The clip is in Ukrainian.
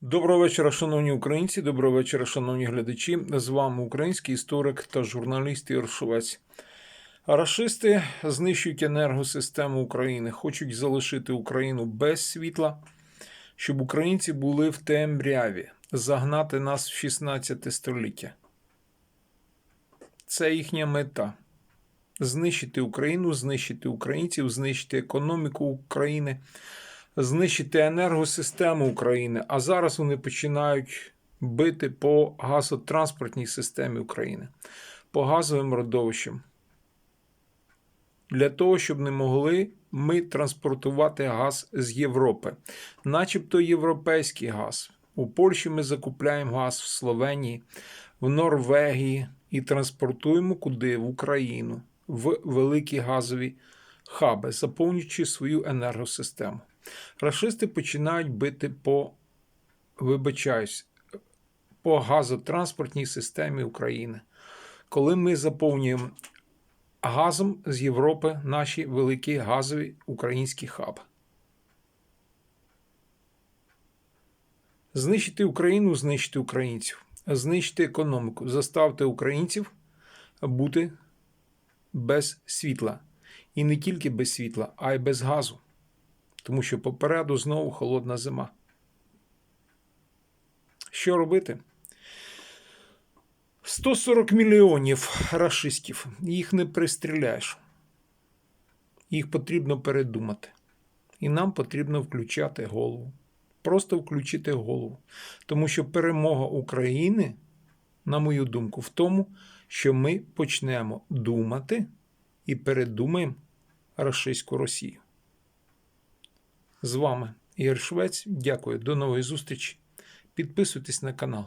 Доброго вечора, шановні українці. Доброго вечора, шановні глядачі. З вами український історик та журналіст Ігор Шовець. Рашисти знищують енергосистему України, хочуть залишити Україну без світла, щоб українці були в темряві, загнати нас в 16 століття. Це їхня мета. Знищити Україну, знищити українців, знищити економіку України, знищити енергосистему України. А зараз вони починають бити по газотранспортній системі України, по газовим родовищам. Для того, щоб не могли ми транспортувати газ з Європи, начебто європейський газ. У Польщі ми закупляємо газ в Словенії, в Норвегії і транспортуємо куди? В Україну, в великі газові хаби, заповнюючи свою енергосистему. Рашисти починають бити по, вибачаюсь, по газотранспортній системі України. Коли ми заповнюємо газом з Європи наші великі газові українські хаби. Знищити Україну, знищити українців, знищити економіку, заставити українців бути без світла. І не тільки без світла, а й без газу. Тому що попереду знову холодна зима. Що робити? 140 мільйонів рашистів. Їх не пристріляєш. Їх потрібно передумати. І нам потрібно включати голову. Просто включити голову. Тому що перемога України, на мою думку, в тому, що ми почнемо думати і передумаємо рашистську Росію. З вами Ігор Швець. Дякую. До нової зустрічі. Підписуйтесь на канал.